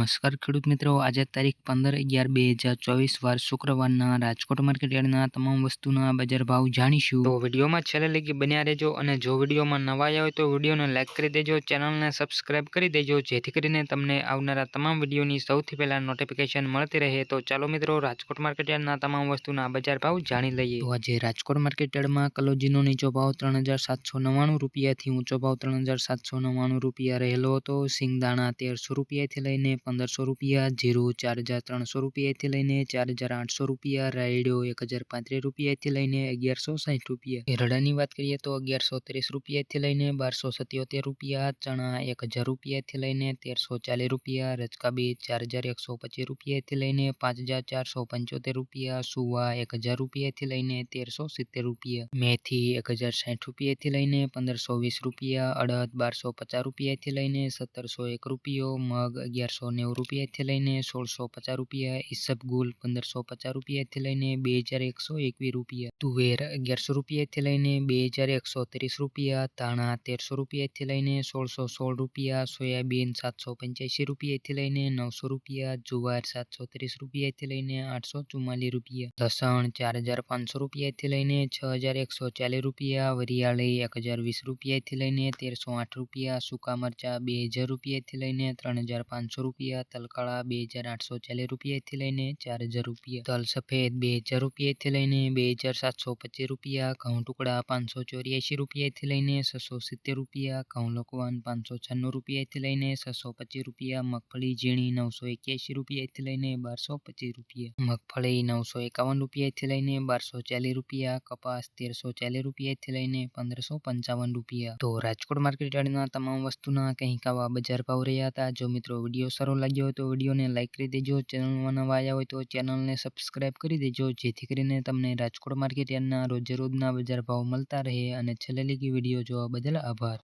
નમસ્કાર ખેડૂત મિત્રો. આજે તારીખ પંદર અગિયાર બે હજાર ચોવીસ, વાર શુક્રવારના રાજકોટ માર્કેટ યાર્ડના તમામ વસ્તુના બજાર ભાવ જાણીશું. તો વિડીયોમાં છેલ્લે લગી બન્યા રહેજો અને જો વિડીયોમાં નવા આવ્યા હોય તો વિડીયોને લાઇક કરી દેજો, ચેનલને સબસ્ક્રાઇબ કરી દેજો, જેથી કરીને તમને આવનારા તમામ વિડીયોની સૌથી પહેલાં નોટિફિકેશન મળતી રહે. તો ચાલો મિત્રો, રાજકોટ માર્કેટ યાર્ડના તમામ વસ્તુના બજાર ભાવ જાણી લઈએ. તો આજે રાજકોટ માર્કેટ યાર્ડમાં કલોજીનો નીચો ભાવ ત્રણ હજાર સાતસો નવ્વાણું રૂપિયાથી ઊંચો ભાવ ત્રણ હજાર સાતસો નવ્વાણું રૂપિયા રહેલો હતો. સિંગદાણા તેરસો રૂપિયાથી લઈને પંદરસો રૂપિયા, જીરું ચાર હજાર ત્રણસો રૂપિયાથી લઈને ચાર હજાર આઠસો રૂપિયા, રાયડો એક હજાર પાંત્રીસ રૂપિયાથી લઈને અગિયારસો સાઠ રૂપિયા. એરડાની વાત કરીએ તો અગિયારસો ત્રીસ રૂપિયાથી લઈને બારસો સત્યોતેર રૂપિયા, ચણા એક હજાર રૂપિયાથી લઈને તેરસો ચાલીસ રૂપિયા રચકા બીજ ચાર હજાર એકસો પચીસ રૂપિયાથી લઈને પાંચ હજાર ચારસો પંચોતેર રૂપિયા, સુવા એક હજાર રૂપિયાથી લઈને તેરસો સિત્તેર રૂપિયા. મેથી એક હજાર સાઠ રૂપિયાથી લઈને પંદરસો વીસ રૂપિયા, અડદ બારસો પચાસ રૂપિયાથી લઈને સત્તરસો એક રૂપિયો, મગ અગિયારસો નેવું રૂપિયાથી લઈને સોળસો પચાસ રૂપિયા ઈસબગુલ પંદરસો પચાસ રૂપિયાથી લઈને બે હજાર એકસો એકવીસ રૂપિયા તુવેર અગિયારસો રૂપિયાથી લઈને બે હજાર એકસો ત્રીસ રૂપિયા ધાણા તેરસો રૂપિયાથી લઈને સોળસો સોળ રૂપિયા સોયાબીન સાતસો પંચ્યાસી રૂપિયાથી લઈને નવસો રૂપિયા જુવાર સાતસો ત્રીસ રૂપિયાથી લઈને આઠસો ચુમ્માલીસ રૂપિયા લસણ ચાર હજાર પાંચસો રૂપિયાથી લઈને છ હજાર એકસો ચાલીસ રૂપિયા વરિયાળી એક હજાર વીસ રૂપિયાથી લઈને તેરસો આઠ રૂપિયા સૂકા મરચા બે હજાર રૂપિયાથી લઈને ત્રણ હજાર પાંચસો રૂપિયા તલકાળા બે હજાર આઠસો ચાલીસ રૂપિયાથી લઈને ચાર હજાર રૂપિયા. તલ સફેદ બે હજાર રૂપિયાથી લઈને બે હજાર સાતસો પચીસ રૂપિયા. ઘઉં ટુકડા પાંચસો ચોર્યાસી રૂપિયાથી લઈને છસો સિત્તેર રૂપિયા. ઘઉં લોકવાન પાંચસો છન્નું રૂપિયાથી લઈને છસો પચીસ રૂપિયા. મગફળી ઝીણી નવસો એક્યાસી રૂપિયાથી લઈને બારસો પચીસ રૂપિયા. મગફળી નવસો એકાવન રૂપિયાથી લઈને બારસો ચાલીસ રૂપિયા. કપાસ તેરસો ચાલીસ રૂપિયાથી લઈને પંદરસો પંચાવન રૂપિયા. તો રાજકોટ માર્કેટ યાર્ડના તમામ વસ્તુના કંઈક આવા બજાર ભાવ રહ્યા હતા? જો મિત્રો વીડિયો સારો લાગ્યો હોય તો વિડીયોને લાઇક કરી દેજો. ચેનલમાં નવા આવ્યા હોય તો ચેનલને સબસ્ક્રાઇબ કરી દેજો. જેથી કરીને તમને રાજકોટ માર્કેટ યાર્ડના રોજે રોજના બજાર ભાવ મળતા રહે. અને છેલ્લે લીગી વીડિયો જોવા બદલ આભાર.